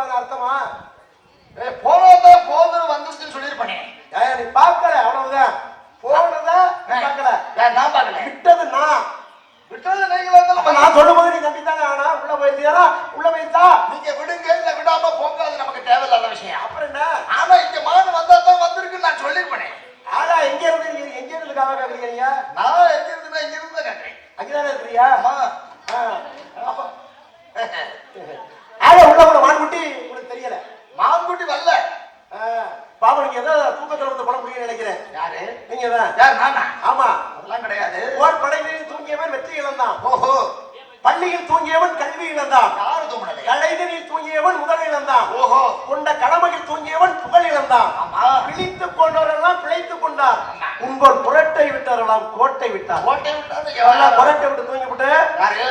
இருந்தா போகாத அர்த்தமா போனதா போனது வந்துச்சுன்னு சொல்லியிருப்பனே. நீ பார்க்கல அவ்வளவுதான். போனதா நீ பார்க்கல. நான் பார்க்கல. விட்டது நான். விட்டது நீங்களா இருந்தாலும் நான் சொல்லும்போது நீ நம்பித்தானே ஆனா? உள்ள போயிருந்தியா உள்ள போயிருந்தா? நீங்க விடுங்க இல்ல விடாம போங்க அது நமக்கு தேவையில்லாத விஷயம். அப்புறம் என்ன? ஆனா இங்க மான் வந்தா தான் நான் சொல்லியிருப்பனே. ஆனா எங்க இருந்து நீ- எங்க இருந்து காவ கேக்குறீங்க நீங்க? நான் எங்க இருந்துன்னா இங்க இருந்து கேட்டேன் அங்கதானே இருக்கிறியா அம்மா ஆ, அப்ப ஆக உள்ள கூட மான்குட்டி உங்களுக்கு தெரியல மான்குட்டி வரல ஆ, பாவம் நீங்க ஏதோ தூக்கத்துல வந்து படம் நினைக்கிறேன்? யாரு? நீங்க தான் யார் நானா? ஆமா. அதெல்லாம் கிடையாது. போர் படைகளில் தூங்கியவன் வெற்றி இழந்தான். ஓஹோ. பள்ளியில் தூங்கியவன் கல்வி இழந்தான். யாரு தூங்கினது? கலைதனில் தூங்கியவன் முதல் இழந்தான். ஓஹோ. கொண்ட கடமையில் தூங்கியவன் புகழ் இழந்தான். பிழித்துக் கொண்டவரெல்லாம் பிழைத்துக் கொண்டார். உங்கள் புரட்டை விட்டாரெல்லாம் கோட்டை விட்டார். எல்லாம் எவ்வளவு? புரட்டை விட்டு தூங்கி விட்டு?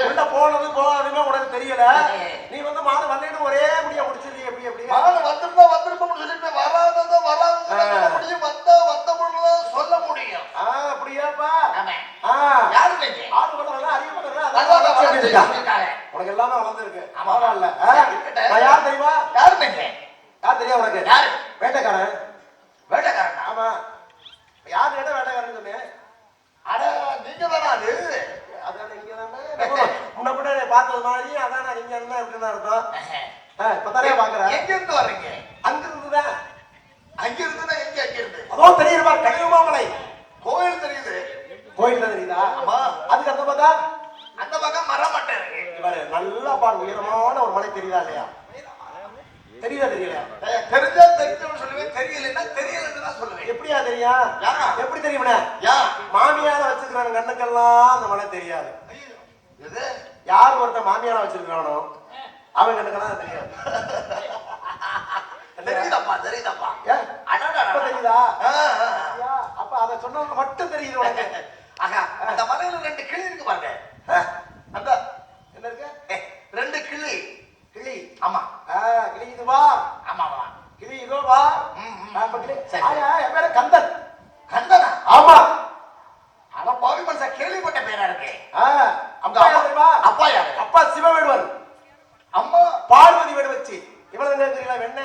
உள்ள போனது போகாதுமே உனக்கு தெரியல ஏ. நீ வந்து மாடு வரலன்னு ஒரே முடிய முடிச்சிருக்கீங்க எப்படி எப்படி மான் வந்திருந்தா வந்திருப்போம்னு சொல்லிட்டு வராததா வராததா ஆ. சொல்ல முடியும் வந்தா வந்த பொழுதுதான் சொல்ல முடியும் ஆ அப்படியாப்பா ஆமா ஆ யாரு நீங்க ஆடு பண்றதா அறிவு பண்றதா அதான் அதான் வளர்ந்து இருக்கா இருக்காங்க. உனக்கு எல்லாமே வளர்ந்துருக்கு ஆமா. பரவாயில்ல ஆ? இருக்கட்டும். நான் யார் தெரியுமா யாரு நீங்க யார் தெரியும் உனக்கு யாரு வேட்டைக்காரன் வேட்டைக்காரனா ஆமா யார் கேட்ட வேட்டைக்காரன் சொன்னேன் அட நீங்க தானா அது? அதானே தானே? முன்ன பின்ன பார்த்தது மாதிரி அதானே இங்க இருந்தா எப்படின்னு அர்த்தம்? ஆ, இப்பதானே பாக்குறேன் எங்க இருந்து வர்றீங்க? அங்க இருந்துதான் அங்க இருந்துனா எங்க அங்க இருந்து அதோ தெரியுமா கலியுமாமலை கோயில் தெரியுது. கோயில் தான் தெரியுதா? ஆமா. அதுக்கு அந்த பார்த்தா? அந்த பக்கம் மரம் மட்டும் இருக்கு நல்லா பாரு உயரமான ஒரு மலை தெரியுதா இல்லையா? தெரியுதா தெரியல தெரிஞ்சா தெரிஞ்சவனு சொல்லுவேன் தெரியலன்னா தெரியலன்னு தான் சொல்லுவேன். எப்படியா தெரியும்? யா. எப்படி தெரியுமண்ணே யா? மாமியார வச்சிருக்கிற கண்ணுக்கெல்லாம் அந்த மலை தெரியாது. இது யார் ஒருத்தன் மாமியார வச்சிருக்கானோ அவன் கண்ணுக்கெல்லாம் தெரியாது. தெரியுதப்பா தெரியுதப்பா? தெரியுதா அப்ப அதை சொன்னா மட்டும் தெரியுது உனக்கு ஆகா அந்த மலையில ரெண்டு கிளி இருக்கு பாருங்க ஆ, அந்த என்ன இருக்கு ஏ, ரெண்டு கிளி கிளி ஆமா ஆ, கிளி இது வா ஆமா ஆமா கிளி இதோ வா ம், ம். ஆ, இப்ப கிளி சரி. ஆயா, என் பேரு கந்தன் கந்தனா ஆமா அவ பாவி மனுஷன் கேள்விப்பட்ட பேரா இருக்கு ஆ, அப்பா யார் தெரியுமா அப்பா யாரு அப்பா சிவவேடுவன் அம்மா பார்வதி வேடு வச்சு இவ்வளவு என்ன தெரியல என்ன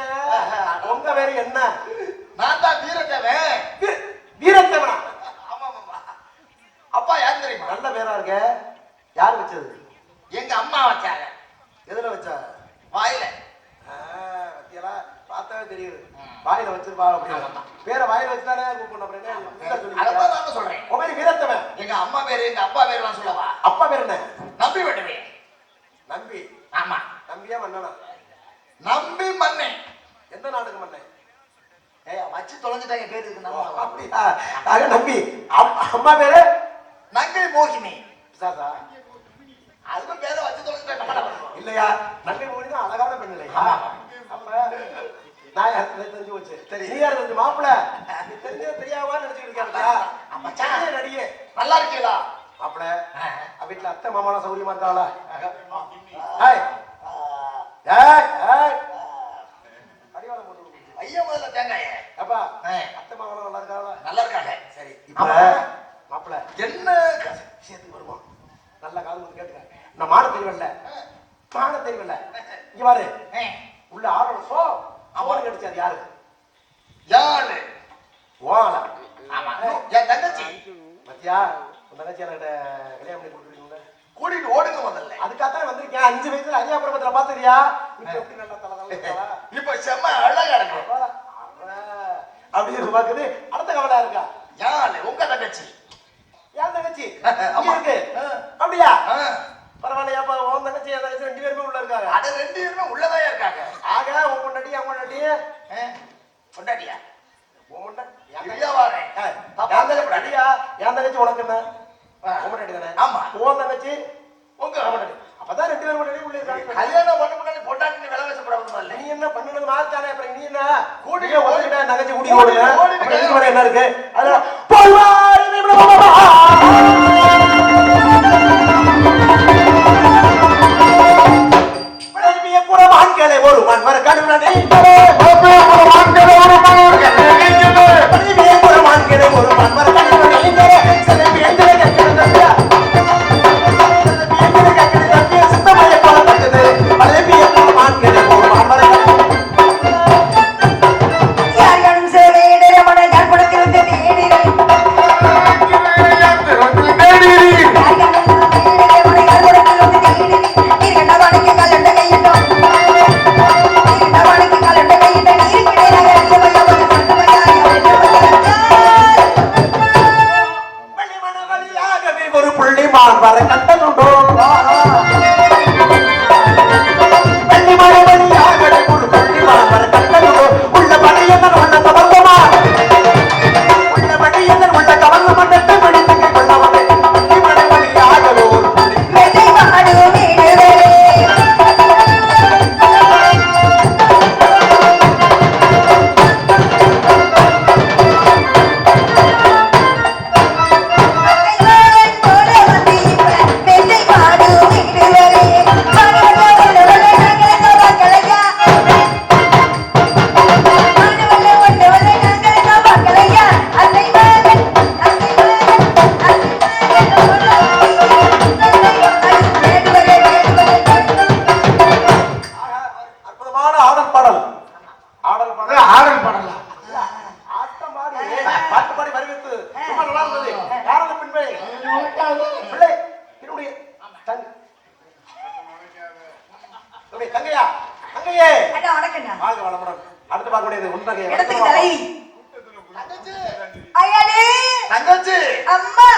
உங்க பேரு என்ன நான் தான் வீரத்தேவன் வீ- வீரத்தேவனா ஆமா ஆமா அப்பா யார் தெரியுமா நல்ல பேரா இருக்க யார் வச்சது எங்க அம்மா வச்சாங்க எதுல வச்சா வாயில ஆ, பத்தியலா பார்த்தாவே தெரியுது. வாயில வச்சிருப்பா. அப்படின்னு. பேரை வாயில வச்சுதானே கூப்பிடணும் சொல்றேன். பேரு வீரத்தவன். எங்க அம்மா பேரு எங்க அப்பா பேரு எல்லாம் சொல்லவா? அப்பா பேர் என்ன? நம்பி விட்டுவேன் நம்பி. ஆமா. நம்பியா மன்னனா? நம்பி மண்ணே எந்த நாட்டுக்கு மன்னன்? ஏய் வச்சு தொலைஞ்சிட்டாங்க பேரு அப்படியா? நம்பி. அம்- அம்மா பேரு? நங்கை மோகினி. சாசா அதுக்கும் பேரை வச்சு தொலைஞ்சிட்டாங்க? இல்லையா? மொழி தான் அழகான பெண் இல்லையா? நான் யார் தெரிஞ்சு போச்சு. சரி. நீ யார் தெரிஞ்சு? மாப்பிள. நீ தெரிஞ்ச தெரியாம மச்சான். பெரிய நடிகை. நல்லா இருக்கீங்களா? மாப்பிள. வீட்டுல அத்தை மாமான சௌரியமா இருக்காளா ஏய் ஏய் ஏய் அடிவாளம் போட்டு விடு. ஐயா முதல்ல தேங்காய அப்பா ஆ. அத்தை மாமான நல்லா இருக்காளா நல்லா இருக்காங்க சரி ஆமா. இப்ப மாப்பிள என்ன விஷயத்துக்கு வருவோம் நல்ல காது வந்து கேட்டுக்க நான் மான தெரியவில்ல மான தெரியவில்ல இங்க பாரு ஏ, உள்ள ஆரோட சோ அவனுக்கு கிடைச்சது யாரு யாரு ஓல ஆமா என் தங்கச்சி மத்தியா உன் தங்கச்சி எனக்கு கல்யாணம் பண்ணி கொடுக்குறீங்களா கூட்டிட்டு ஓடுங்க முதல்ல அதுக்காகத்தான் வந்திருக்கேன் அஞ்சு வயசுல அரியாபுரத்துல பாத்துறியா இப்ப எப்படி நல்லா தலை தலை இருக்காளா? இப்ப செம்ம அழகா இருக்கு அப்பா, அவ அப்படி இருக்கு பாக்குது அடுத்த கவலை இருக்கா யாரு உங்க தங்கச்சி என் தங்கச்சி ஆமா. இங்க இருக்கு ஆ. அப்படியா ஆ, பரவாயில்லையாப்பா உன் தங்கச்சி என் தங்கச்சி ரெண்டு பேருமே உள்ள இருக்காங்க அட ரெண்டு பேருமே உள்ளதான் இருக்காங்க ஆக உன் பொண்டாட்டி அவன் பொண்டாட்டி ஆ, கொண்டாடியா உன் பொண்டாட்டி என் இல்லையா வாரேன் ஏய், தப்பா என் தங்கச்சி சொல்லக்கூடாது. அடியா, என் தங்கச்சி உனக்கு என்ன? ஆமா. உன் தங்கச்சி? உங்க. அப்பதான் ரெண்டு பேரும் பொண்டாட்டி உள்ள கல்யாணம் பண்ண முன்னாடி பொண்டாட்டி விலை வசப்படாமல் நீ என்ன பண்ணனது மாத்தானே அப்புறம் நீ என்ன? கூடி கூடி ஓடிட்ட நகைச்சு கூடி கூடி ஓடுன ஓடி அப்புறம் இதுக்கு மேல என்ன இருக்கு? புறமான்களே ஒரு மன்மர் கடுன பாட்டு பாடி வருவித்து ரொம்ப நல்லா இருந்தது. யாரது பின்பே? பிள்ளை. என்னுடைய தங்க தங்கையா? தங்கையே. வாழ்க வளமுடன். அடுத்து பார்க்கக்கூடியது உண்மையை இடத்துக்கு. ஐயாடி, தங்கச்சி. அம்மா.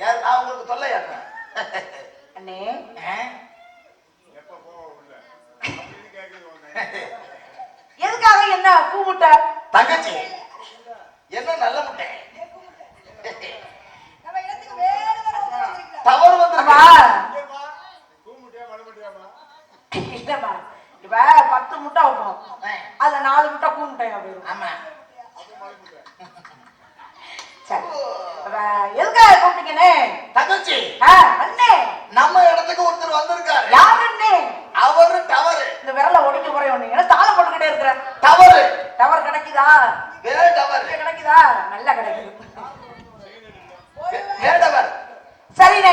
யார் நான் உங்களுக்கு தொல்லையாட்டேன் அண்ணே. எதுக்காக என்ன பூ முட்டை தங்கச்சி என்ன நல்ல முட்டை தவறு அம்மா வந்து இல்லம்மா இப்ப பத்து முட்டை வைப்போம் அதுல நாலு முட்டை கூ முட்டையா போயிடும் ஆமா சரி அப்ப எதுக்காக கூப்பிட்டீங்கண்ணே தங்கச்சி ஆ, அண்ணே நம்ம இடத்துக்கு ஒருத்தர் வந்திருக்காரு யார் அண்ணே அவரு தவறு இந்த விரல ஒடிக்க போறேன் ஒண்ணு தாளம் போட்டுக்கிட்டே இருக்கிறேன் தவறு டவர் கிடைக்குதா இங்க கிடைக்குதா? நல்லா கிடைக்குது. வேடவர். சரிண்ணே.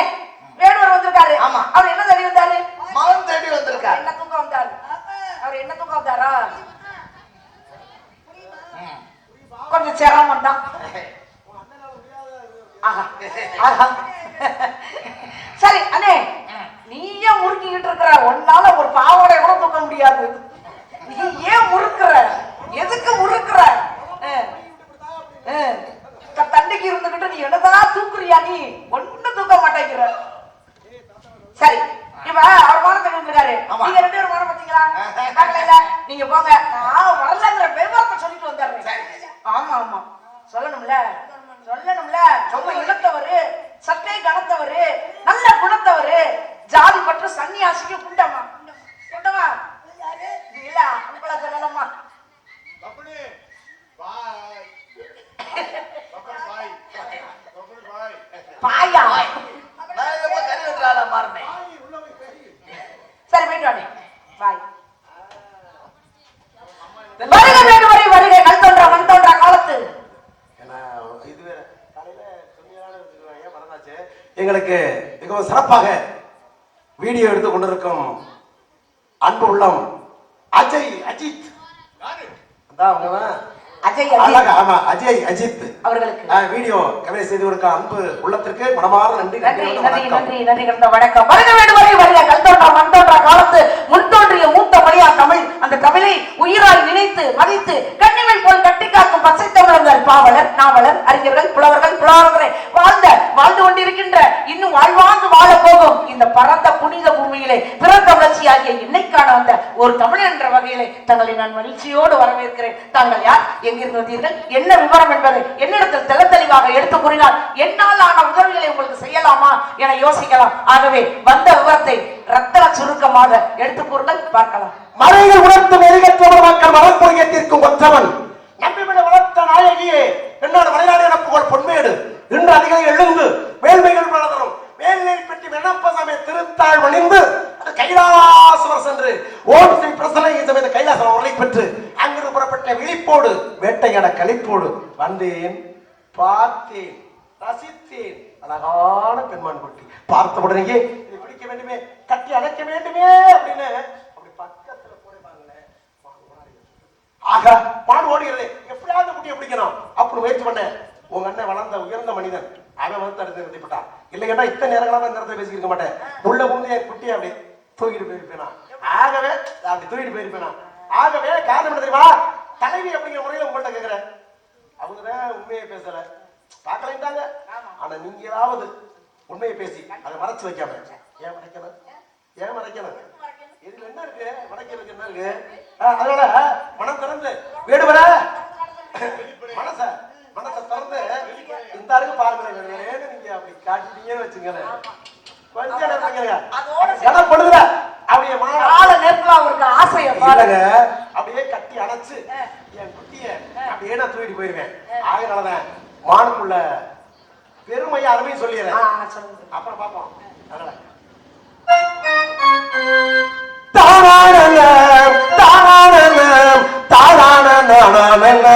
வேடுவர் வந்திருக்காரு. ஆமா. அவர் என்ன தேடி வந்தாரு? மகன் தேடி வந்திருக்காரு. என்ன தூக்கம் வந்தாரு? அவர் என்ன தூக்கம் வந்தாரா? கொஞ்சம் சிரமம் தான். சரி அண்ணே. நீயே முறுக்கிக்கிட்டு இருக்கிற உன்னால ஒரு பாவாடை கூட தூக்க முடியாது. நீ ஏன் முறுக்குற. எதுக்கு முறுக்குற? தண்டைக்கு இருந்துகிட்டு நீ என்னதான் தூக்குறியா நீ? ஒண்ணும் தூக்க மாட்டேங்கிற. சரி இப்ப அவர் இருக்காரு. ஆமா. நீங்க ரெண்டு பேரும் மானம் பாத்தீங்களா? பார்க்கல நீங்க போங்க. நான் வரலங்கிற விவரத்தை சொல்லிட்டு வந்துடுறேன். ஆமா ஆமா. சொல்லணும்ல? சொல்லணும்ல? ரொம்ப இனத்தவரு சட்டை கனத்தவரு நல்ல குணத்தவரு ஜாதி பற்று சன்னியாசிக்கு குண்டமா இது இல்ல உங்களை சொல்லலாமா பப்புனு பாய் பப்புனு பாய் பப்புனு பாய். கறி வெட்டுறாளா மாறினேன் பாய் உள்ள போய் பேசி சரி போயிட்டு வாடி பாய். வருக வேண்டுவரை வருக கல் தோன்றா மண் தோன்றா காலத்து? எங்களுக்கு மிகவும் சிறப்பாக வீடியோ எடுத்து கொண்டிருக்கும் அன்பு உள்ளம் அஜய் அஜித். யாரு? அதான் அவங்கதான் அஜய் அழகா ஆமா அஜய் அஜித். அவர்களுக்கு. வீடியோ கவிதை செய்து கொடுக்க அன்பு உள்ளத்திற்கு மனமார்ந்த நன்றி நன்றி நன்றி நன்றி நன்றி வணக்கம். வருக வேண்டுவரை வருக கல் தோன்றா மண் தோன்றா காலத்து முன் தோன்றிய மூத்த மொழியா தமிழ் அந்த தமிழை உயிராய் நினைத்து மதித்து கண்ணிமை போல் கட்டி காக்கும் பச்சை தமிழர்கள் பாவலர் நாவலர் அறிஞர்கள் புலவர்கள் புலவர்களை வாழ்ந்த வாழ்ந்து கொண்டிருக்கின்ற இன்னும் வாழ்வாழ்ந்து வாழ போகும் இந்த பரந்த புனித பூமியிலே பிறந்த வளர்ச்சி ஆகிய இன்னைக்கான வந்த ஒரு தமிழ் என்ற வகையிலே தங்களை நான் மகிழ்ச்சியோடு வரவேற்கிறேன். தாங்கள் யார்? எங்கிருந்து வந்தீர்கள்? என்ன விவரம் என்பதை என்னிடத்தில் தெல தெளிவாக எடுத்து கூறினால் என்னால் ஆன உதவிகளை உங்களுக்கு செய்யலாமா என யோசிக்கலாம். ஆகவே வந்த விவரத்தை ரத்தன சுருக்கமாக எடுத்து கூறுங்கள். பார்க்கலாம். மறைகள் உணர்த்தும் எரிகற்றவர் மக்கள் மரப்புரியத்திற்கும் ஒற்றவன். நம்பிவிட வளர்த்த நாயகியே என்னோட மலைநாடு என புகழ் பொன்மேடு. இன்று அதிகம் எழுந்து மேன்மைகள் வளர்தரும் மேல்நிலை விண்ணப்ப சமய திருத்தாள் வணிந்து அது கைலாசவர் சென்று ஓம் ஸ்ரீ பிரசனை சமேத கைலாசம் உரை பெற்று அங்கிருந்து புறப்பட்ட விழிப்போடு வேட்டையாட கழிப்போடு வந்தேன். பார்த்தேன் ரசித்தேன். அழகான பெண்மான் குட்டி பார்த்த உடனேயே இதை பிடிக்க வேண்டுமே கட்டி அணைக்க வேண்டுமே அப்படின்னு அப்படி பக்கத்துல போய் பாருங்களேன் ஆக மாடு ஓடுகிறது. எப்படியாவது குட்டியை பிடிக்கணும். அப்படி முயற்சி பண்ணேன் உங்க அண்ணன் வளர்ந்த உயர்ந்த மனிதன். அவன் வந்து தடுத்து இல்லை இல்லைன்னா இத்தனை நேரங்களா இந்த இடத்துல பேசியிருக்க மாட்டேன். உள்ள உண்மையை என் குட்டி அப்படி தூக்கிட்டு போயிருப்பேனா ஆகவே அப்படி தூக்கிட்டு போயிருப்பேனா ஆகவே காரணம் என்ன தெரியுமா? தலைவி அப்படிங்கிற முறையில உங்கள்கிட்ட கேக்குறேன். அவங்க தான் உண்மையை பேசல. பார்க்கலைன்றாங்க ஆனா நீங்க ஏதாவது உண்மையை பேசி அதை மறைச்சு வைக்காம. ஏன் மறைக்கணும்? ஏன் மறைக்கணும்? இதுல என்ன இருக்கு? மறைக்கிறதுக்கு என்ன இருக்கு? அதனால மனம் திறந்து. வீடு வர மனச மனச திறந்து இந்த அருக்கு பாருங்களேன் வேணும்னு நீங்க அப்படி காட்டிட்டீங்கன்னு வச்சுங்களேன் கொஞ்ச நேரம் கொடுக்குற அப்படியே கால நேரத்துல அவருக்கு ஆசையை பாருங்க அப்படியே கட்டி அணைச்சு என் குட்டிய அப்படியே நான் தூக்கிட்டு போயிருவேன். ஆகையினாலதான் மானுக்குள்ள பெருமையை அருமையும் சொல்லிடுறேன். அப்புறம் பார்ப்போம். அதனால. amen.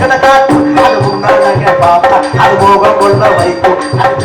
எல்லாம் காட்டும் அது முன்னாடி பார்த்தா அது மோகம் கொள்ள வைக்கும். அது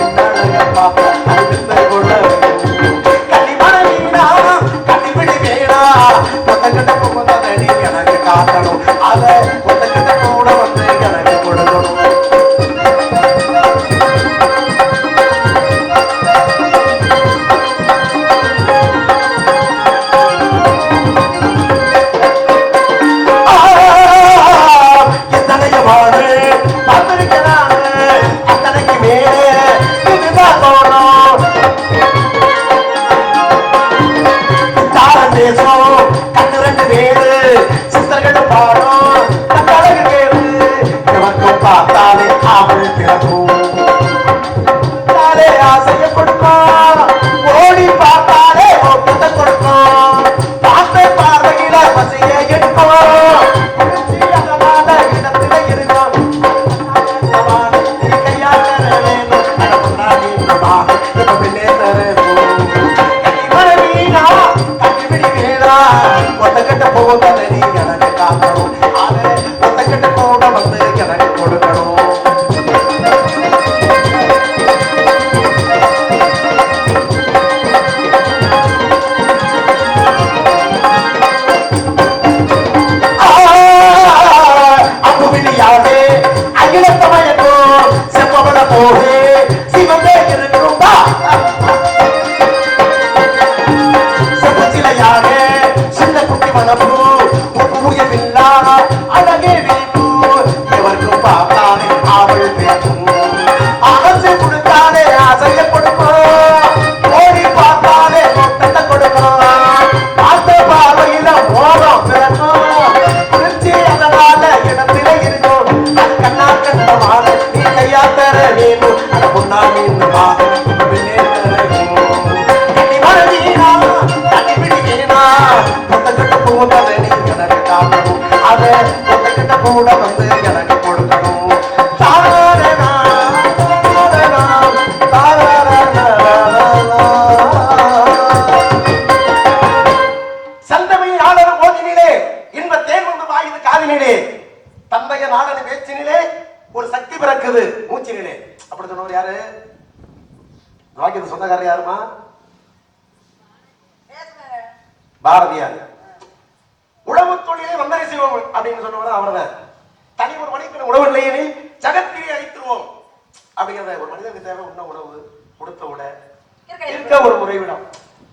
இருக்க, ஒரு உறைவிடம்.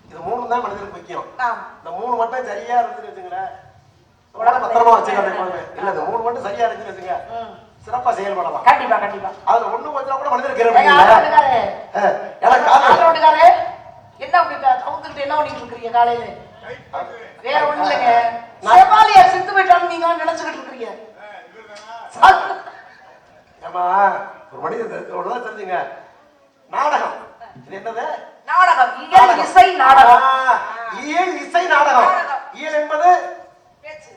இது மூணு தான் மனிதனுக்கு முக்கியம். இந்த மூணு மட்டும் சரியா இருந்துன்னு வச்சுங்களேன் பத்திரமா வச்சுக்க எப்பவுமே இல்ல. இந்த மூணு மட்டும் சரியா இருந்துன்னு வச்சுங்க. சிறப்பா செயல்படலாம். கண்டிப்பா கண்டிப்பா. அதுல ஒண்ணு வச்சா கூட மனிதனுக்கு என்ன அப்படி க- கவுந்துக்கிட்டு என்ன பண்ணிட்டு இருக்கிறீங்க காலையில? வேற ஒண்ணும் இல்லைங்க. செவாலியார் செத்து போயிட்டான்னு நீங்க நினைச்சுக்கிட்டு இருக்கிறீங்க. ஏமா ஒரு மனிதன் தெரிஞ்சுங்க. நாடகம். என்னது? நாடகம். இயல் இசை நாடகம். இயல் இசை நாடகம். இயல் என்பது? பேச்சு.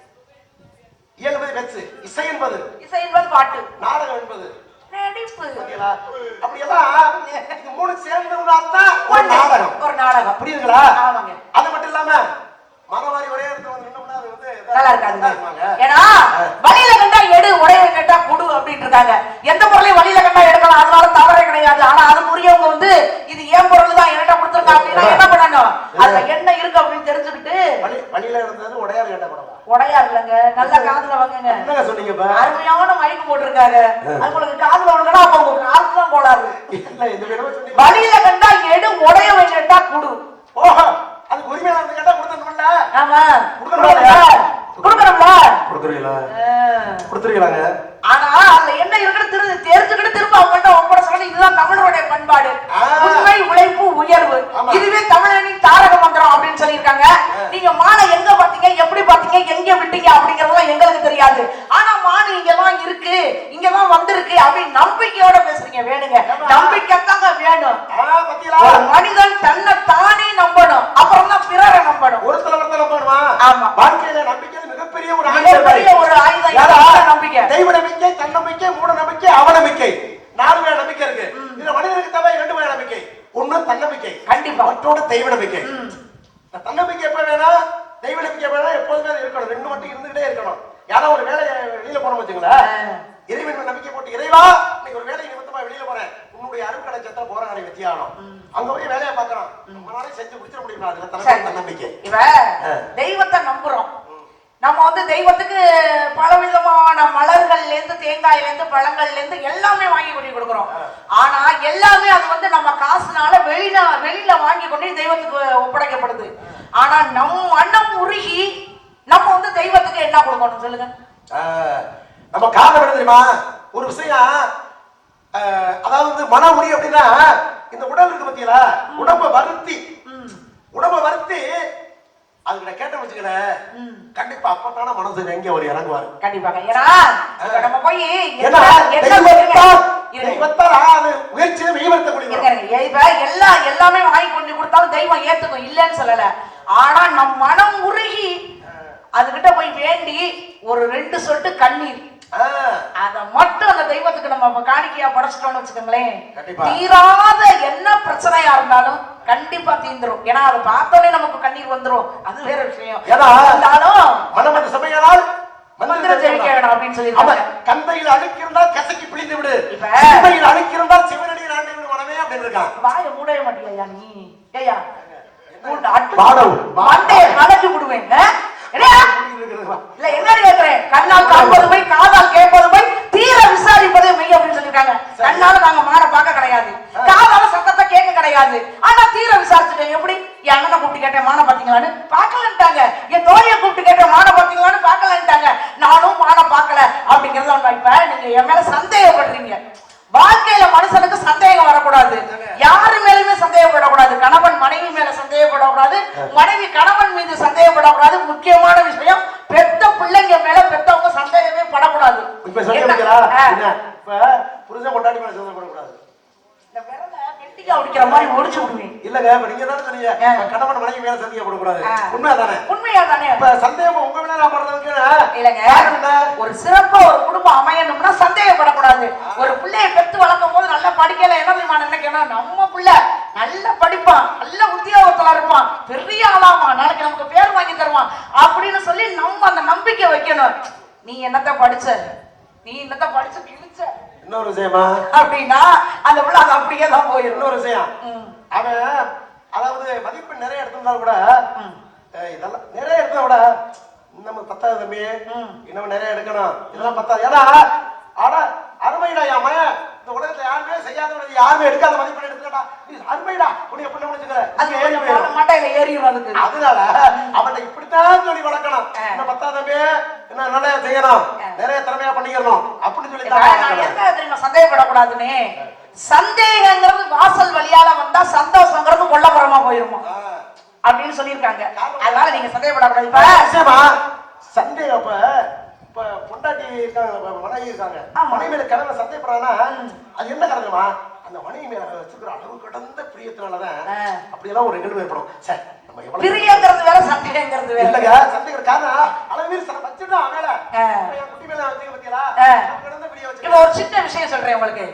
இயல் என்பது வெச்சு இசை என்பது. இசை என்பது பாட்டு. நாடகம் என்பது? அப்படியெல்லாம் இது மூணு சேர்ந்திருந்தா தான் ஒரு நாடகம். ஒரு நாடகம். புரியுதுங்களா? ஆமாங்க. அது மட்டும் இல்லாம மரவாரி ஒரே இடத்துல வந்து நின்னோம்னா அது வந்து நல்லா இருக்காது இருப்பாங்க. ஏன்னா வழியில கண்டா எடு உடைய கேட்டா குடு அப்படின்ட்டு இருக்காங்க. எந்த பொருளையும் வழியில கண்டா எடுக்கலாம். அதனால தவறே கிடையாது. ஆனா அது புரியவங்க வந்து இது ஏன் பொருள் தான் என்கிட்ட கொடுத்துருங்க அப்படின்னா என்ன பண்ணணும்? அதுல என்ன இருக்கு அப்படின்னு தெரிஞ்சுக்கிட்டு வழி வழியில இருந்தது உடையார் கேட்ட கூடவா உடையா இல்லைங்க. நல்ல காதுல வாங்குங்க. சொன்னீங்க அருமையான மயக்கம் போட்டிருக்காங்க உங்களுக்கு காதுல விழுகனா அப்ப உங்க காது தான் சொன்னீங்க. வழியில கண்டா எடு உடையவன் கேட்டா குடு. ஓஹோ. அதுக்கு உரிமையா இருந்து கேட்டா கொடுத்தணும்ல ஆமா. கொடுக்கணும்ல? கொடுக்கணும்ல? கொடுத்துருவீங்களா? ஆ. கொடுத்துருவீங்களாங்க? ஆனா அதுல என்ன இருக்குன்னு திரு தெரிஞ்சுக்கிட்டு திரும்ப அவங்கள்ட்ட ஒப்படைச்சோம் இதுதான் தமிழருடைய பண்பாடு. உண்மை உழைப்பு உயர்வு. இதுவே தமிழனின் தாரக மந்திரம் அப்படின்னு சொல்லியிருக்காங்க. நீங்க மானை எங்க பாத்தீங்க எப்படி பாத்தீங்க எங்க விட்டீங்க அப்படிங்கறதெல்லாம் எங்களுக்கு தெரியாது. ஆனா மான் இங்கதான் இருக்கு இங்கதான் வந்திருக்கு அப்படின்னு நம்பிக்கையோட பேசுறீங்க வேணுங்க நம்பிக்கை தாங்க வேணும் ஆ, பாத்தீங்களா ஒரு மனிதன் தன்னை தானே நம்பணும் அப்புறம் தான் பிறரை நம்பணும் ஒரு தலைவரத்தை நம்பணுமா ஆமா. வாழ்க்கையில நம்பிக்கை மிகப்பெரிய ஒரு மிகப்பெரிய ஆயுதம். ஒரு ஆயுதம் யாரா? இதுதான் நம்பிக்கை. தெய்வ நம்பிக்கை தன்னம்பிக்கை மூட நம்பிக்கை அவநம்பிக்கை நாலு வகை நம்பிக்கை இருக்கு இதுல மனிதனுக்கு தேவை ரெண்டு வகை நம்பிக்கை ஒண்ணு தன்னம்பிக்கை கண்டிப்பா. மற்றொன்று தெய்வ நம்பிக்கை தன்னம்பிக்கை எப்ப வேணா தெய்வ நம்பிக்கை வேணா எப்போதுமே அது இருக்கணும். ரெண்டு மட்டும் இருந்துகிட்டே இருக்கணும். யாரோ ஒரு வேலையை வெளியில போறோம் வச்சுங்களேன். இறைவன் நம்பிக்கை போட்டு இறைவா இன்னைக்கு ஒரு வேலை நிமித்தமா வெளியில போறேன். உன்னுடைய அருட்கடை சத்தா போற கடை வெற்றி ஆகணும் அங்க போய் வேலையை நம்மளால செஞ்சு முடிச்சிட முடியுமா? அதுல தன்னம்பிக்கை இவ. தெய்வத்தை நம்புறோம். நம்ம வந்து தெய்வத்துக்கு பலவிதமான மலர்கள்ல இருந்து தேங்காயில இருந்து பழங்கள்ல இருந்து எல்லாமே வாங்கி கொண்டு கொடுக்குறோம். ஆனா எல்லாமே அது வந்து நம்ம காசுனால வெளியில வெளியில வாங்கி கொண்டு தெய்வத்துக்கு ஒப்படைக்கப்படுது. ஆனா நம் மனம் உருகி நம்ம வந்து தெய்வத்துக்கு என்ன கொடுக்கணும் சொல்லுங்க. நம்ம காரணம் தெரியுமா? ஒரு விஷயம் அதாவது மன முடி அப்படின்னா இந்த உடல் இருக்கு பத்தியல உடம்ப வருத்தி. உடம்ப வருத்தி அதுகிட்ட கேட்ட வச்சுக்கிறேன் கண்டிப்பா அப்பத்தான மனசு எங்க அவர் இறங்குவாரு. கண்டிப்பாக நம்ம போய் முயற்சியை. இப்ப எல்லா எல்லாமே வாங்கி கொண்டு கொடுத்தாலும் தெய்வம் ஏத்துக்கும் இல்லைன்னு சொல்லல. ஆனா நம் மனம் உருகி அதுகிட்ட போய் வேண்டி ஒரு ரெண்டு சொட்டு கண்ணீர். அத மட்டும் அந்த தெய்வத்துக்கு நம்ம காணிக்கையா படைச்சிட்டோம்னு வச்சுக்கோங்களேன். தீராத என்ன பிரச்சனையா இருந்தாலும் கண்டிப்பா தீந்துரும். ஏன்னா அதை பார்த்தோன்னே நமக்கு கண்ணீர் வந்துரும். அது வேற விஷயம். இருந்தாலும் மனம் அந்த சமயனால் மந்திரம் ஜெயிக்க வேணும் அப்படின்னு ஆமா சொல்லியிருக்காங்க கந்தையில் அழுக்கிருந்தால் கசக்கி பிழிந்து விடு. அழுக்கிருந்தால் சிவனடியில் ஆண்டு விடு மனமே அப்படின்னு இருக்கான். வாய மூடவே மாட்டியா நீ? ஏயா கலக்கி விடுவேன்? இல்ல கண்ணால் போய் காதால் கேட்பது போய் தீர விசாரிப்பதே மெய் அப்படின்னு சொல்லிருக்காங்க கண்ணால நாங்க மாட பார்க்க கிடையாது காதால சத்தத்தை கேட்க கிடையாது ஆனா தீர விசாரிச்சுட்டேன் எப்படி என் மான பார்க்கலன்ட்டாங்க. தோழியை கூப்பிட்டு கேட்டேன் மான பாத்தீங்களான்னு பார்க்கலன்ட்டாங்க. நானும் மான பார்க்கல. அப்படிங்கறத ஒண்ணு இப்ப நீங்க என் மேல சந்தேகப்படுறீங்க. வாழ்க்கையில மனுஷனுக்கு சந்தேகம் வரக்கூடாது. யாரு மேலுமே சந்தேகப்படக்கூடாது. கணவன் மனைவி மேல சந்தேகப்படக்கூடாது. மனைவி கணவன் மீது சந்தேகப்படக்கூடாது. முக்கியமான விஷயம் பெத்த பிள்ளைங்க மேல பெத்தவங்க சந்தேகமே படக்கூடாது இப்ப சொல்லிருக்கீங்களா ஆ. என்ன இப்ப புருஷன் கொண்டாடி மேல சந்தேகப்படக்கூடாது இந்த விரலை வெட்டிக்கா ஒடிக்கிற மாதிரி ஒடிச்சு இப்ப நீங்க தானே சொன்னீங்க. கணவன் மனைவி மேல உண்மையா தானே இப்ப சந்தேகம் உங்க மேல நான் பண்றதுக்கு இல்லைங்க? ஒரு சிறப்பா ஒரு குடும்பம் அமையணும்னா சந்தேகப்படக்கூடாது. ஒரு பிள்ளைய பெத்து வளர்க்கும் போது நல்லா படிக்கல என்ன தெரியுமா நினைக்கணும் நம்ம பிள்ளை நல்ல படிப்பான் நல்ல உத்தியோகத்துல இருப்பான் பெரிய ஆளாமா நாளைக்கு நமக்கு பேர் வாங்கி தருவான் அப்படின்னு சொல்லி நம்ம அந்த நம்பிக்கை வைக்கணும். நீ என்னத்த படிச்ச? நீ என்னத்த படிச்சு கிழிச்ச? இன்னொரு விஷயமா? அப்படின்னா அந்த புள்ள அது அப்படியே தான் போயிடும் இன்னொரு விஷயம். அவன் அதாவது மதிப்பு நிறைய எடுத்திருந்தாலும் கூட இதெல்லாம் நிறைய எடுத்தா கூட நம்ம பத்தாது தம்பி. ம். இன்னும் நிறைய எடுக்கணும். இதெல்லாம் பத்தாது. ஏன்னா ஆனா அருமைடா என் இந்த உலகத்துல யாருமே செய்யாதவனது யாருமே எடுக்காத மதிப்பெண் எடுத்துக்கடா நீ அருமைடா. உன்னை எப்படி ஏறிடும் அதுக்கு. அதனால அவனை இப்படித்தான் சொல்லி வளர்க்கணும். இந்த பத்தாம் தம்பி. என்ன நிறைய செய்யணும். நிறைய திறமையா பண்ணிக்கிறணும் அப்படின்னு சொல்லி சந்தேகப்படக்கூடாதுன்னு. சந்தேகங்கிறது வாசல் வழியால வந்தா சந்தோஷங்கிறது கொல்லப்புறமா போயிருமா. அப்படின்னு சொல்லியிருக்காங்க. அதனால நீங்க சந்தேகப்படக்கூடாது. இப்ப சந்தேகம் இப்ப இப்ப பொண்டாட்டி இருக்காங்க மனைவி இருக்காங்க. மனைவி மேல கடனை சந்தேகப்படுறாங்கன்னா அது என்ன கடனுமா அந்த மனைவி மேல வச்சுக்கிற அளவு கடந்த பிரியத்தினாலதான். அப்படியெல்லாம் ஒரு நிகழ்வு ஏற்படும். சார் பிரியங்கிறது வேற சந்தேகங்கிறது வேற. இல்லைங்க சந்தேகம் காரணம் அளவு மீறி ச- வச்சுட்டான் மேல ஆ. இப்ப என் குட்டி மேல வச்சுக்க பத்தியா ஆ. கடந்த பிரிய இப்ப வச்சு ஒரு சின்ன விஷயம் சொல்றேன் உங்களுக்கு.